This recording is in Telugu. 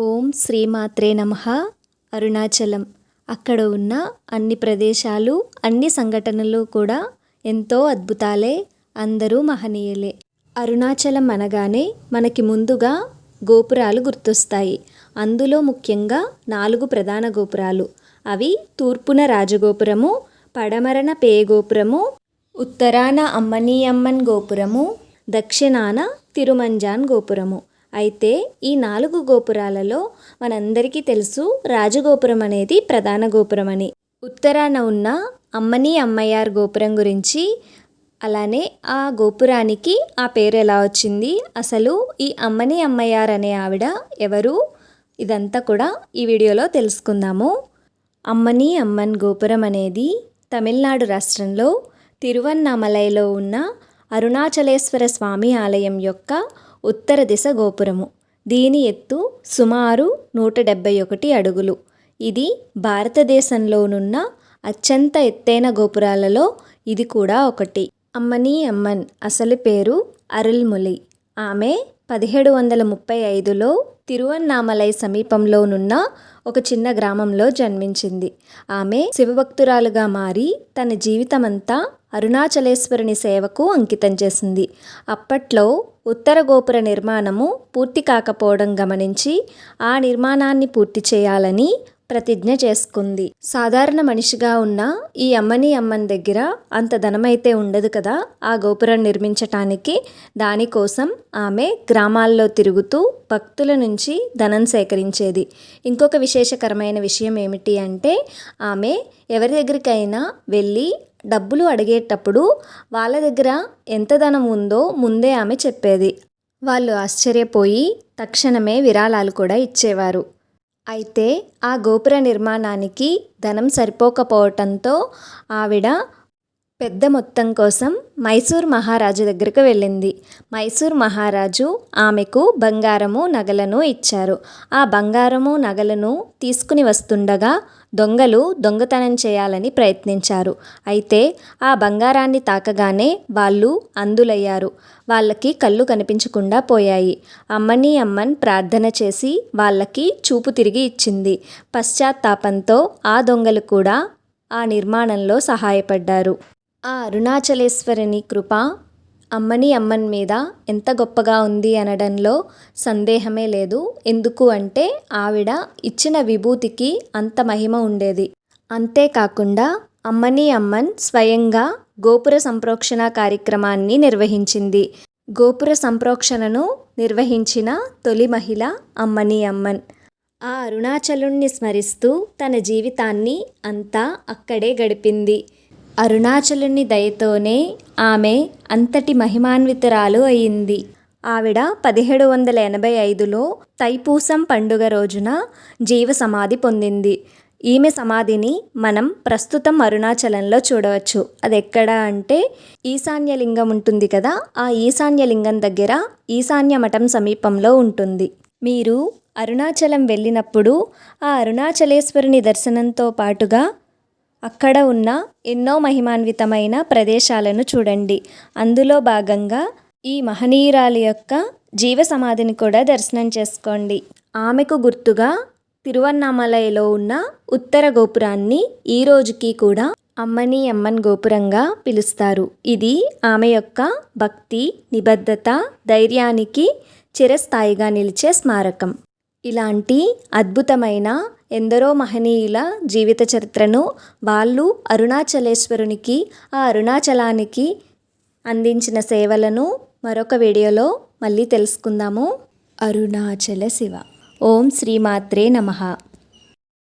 ఓం శ్రీమాత్రే నమ. అరుణాచలం. అక్కడ ఉన్న అన్ని ప్రదేశాలు అన్ని సంఘటనలు కూడా ఎంతో అద్భుతాలే అందరూ మహనీయులే. అరుణాచలం అనగానే మనకి ముందుగా గోపురాలు గుర్తొస్తాయి. అందులో ముఖ్యంగా నాలుగు ప్రధాన గోపురాలు. అవి తూర్పున రాజగోపురము పడమరన పేగోపురము ఉత్తరాన అమ్మనీయమ్మన్ గోపురము దక్షిణాన తిరుమంజాన్ గోపురము. అయితే ఈ నాలుగు గోపురాలలో మనందరికీ తెలుసు రాజగోపురం అనేది ప్రధాన గోపురం అని ఉత్తరాన ఉన్న అమ్మని అమ్మయ్యార్ గోపురం గురించి అలానే ఆ గోపురానికి ఆ పేరు ఎలా వచ్చింది అసలు ఈ అమ్మని అమ్మయ్యార్ అనే ఆవిడ ఎవరు ఇదంతా కూడా ఈ వీడియోలో తెలుసుకుందాము. అమ్మని అమ్మన్ గోపురం అనేది తమిళనాడు రాష్ట్రంలో తిరువన్నామలైలో ఉన్న అరుణాచలేశ్వర స్వామి ఆలయం యొక్క ఉత్తర దిశ గోపురము. దీని ఎత్తు సుమారు నూట డెబ్బై ఒకటి అడుగులు. ఇది భారతదేశంలోనున్న అత్యంత ఎత్తైన గోపురాలలో ఇది కూడా ఒకటి. అమ్మని అమ్మన్ అసలు పేరు అరుల్ములి. ఆమె పదిహేడు వందల ముప్పై ఐదులో తిరువన్నామలై సమీపంలోనున్న ఒక చిన్న గ్రామంలో జన్మించింది. ఆమె శివభక్తురాలుగా మారి తన జీవితమంతా అరుణాచలేశ్వరుని సేవకు అంకితం చేసింది. అప్పట్లో ఉత్తర గోపుర నిర్మాణము పూర్తి కాకపోవడం గమనించి ఆ నిర్మాణాన్ని పూర్తి చేయాలని ప్రతిజ్ఞ చేసుకుంది. సాధారణ మనిషిగా ఉన్న ఈ అమ్మని అమ్మని దగ్గర అంత ధనమైతే ఉండదు కదా ఆ గోపురం నిర్మించటానికి. దానికోసం ఆమె గ్రామాల్లో తిరుగుతూ భక్తుల నుంచి ధనం సేకరించేది. ఇంకొక విశేషకరమైన విషయం ఏమిటి అంటే ఆమె ఎవరి దగ్గరికైనా వెళ్ళి డబ్బులు అడిగేటప్పుడు వాళ్ళ దగ్గర ఎంత ధనం ఉందో ముందే ఆమె చెప్పేది. వాళ్ళు ఆశ్చర్యపోయి తక్షణమే విరాళాలు కూడా ఇచ్చేవారు. అయితే ఆ గోపుర నిర్మాణానికి ధనం సరిపోకపోవటంతో ఆవిడ పెద్ద మొత్తం కోసం మైసూర్ మహారాజు దగ్గరకు వెళ్ళింది. మైసూర్ మహారాజు ఆమెకు బంగారము నగలను ఇచ్చారు. ఆ బంగారము నగలను తీసుకుని వస్తుండగా దొంగలు దొంగతనం చేయాలని ప్రయత్నించారు. అయితే ఆ బంగారాన్ని తాకగానే వాళ్ళు అందులయ్యారు వాళ్ళకి కళ్ళు కనిపించకుండా పోయాయి. అమ్మని అమ్మన్ ప్రార్థన చేసి వాళ్ళకి చూపు తిరిగి ఇచ్చింది. పశ్చాత్తాపంతో ఆ దొంగలు కూడా ఆ నిర్మాణంలో సహాయపడ్డారు. ఆ అరుణాచలేశ్వరుని కృప అమ్మని అమ్మన్ మీద ఎంత గొప్పగా ఉంది అనడంలో సందేహమే లేదు. ఎందుకు అంటే ఆవిడ ఇచ్చిన విభూతికి అంత మహిమ ఉండేది. అంతేకాకుండా అమ్మని అమ్మన్ స్వయంగా గోపుర సంప్రోక్షణ కార్యక్రమాన్ని నిర్వహించింది. గోపుర సంప్రోక్షణను నిర్వహించిన తొలి మహిళ అమ్మని అమ్మన్. ఆ అరుణాచలుణ్ణి స్మరిస్తూ తన జీవితాన్ని అంతా అక్కడే గడిపింది. అరుణాచలుని దయతోనే ఆమె అంతటి మహిమాన్వితురాలు అయింది. ఆవిడ పదిహేడు వందల ఎనభై ఐదులో తైపూసం పండుగ రోజున జీవ సమాధి పొందింది. ఈమె సమాధిని మనం ప్రస్తుతం అరుణాచలంలో చూడవచ్చు. అది ఎక్కడ అంటే ఈశాన్యలింగం ఉంటుంది కదా ఆ ఈశాన్యలింగం దగ్గర ఈశాన్య మఠం సమీపంలో ఉంటుంది. మీరు అరుణాచలం వెళ్ళినప్పుడు ఆ అరుణాచలేశ్వరుని దర్శనంతో పాటుగా అక్కడ ఉన్న ఎన్నో మహిమాన్వితమైన ప్రదేశాలను చూడండి. అందులో భాగంగా ఈ మహనీయురాలి యొక్క జీవ సమాధిని కూడా దర్శనం చేసుకోండి. ఆమెకు గుర్తుగా తిరువన్నామలయలో ఉన్న ఉత్తర గోపురాన్ని ఈ రోజుకి కూడా అమ్మని అమ్మన్ గోపురంగా పిలుస్తారు. ఇది ఆమె యొక్క భక్తి నిబద్ధత ధైర్యానికి చిరస్థాయిగా నిలిచే స్మారకం. ఇలాంటి అద్భుతమైన ఎందరో మహనీయుల జీవిత చరిత్రను వాళ్ళు అరుణాచలేశ్వరునికి ఆ అరుణాచలానికి అందించిన సేవలను మరొక వీడియోలో మళ్ళీ తెలుసుకుందాము. అరుణాచల శివ. ఓం శ్రీమాత్రే నమ.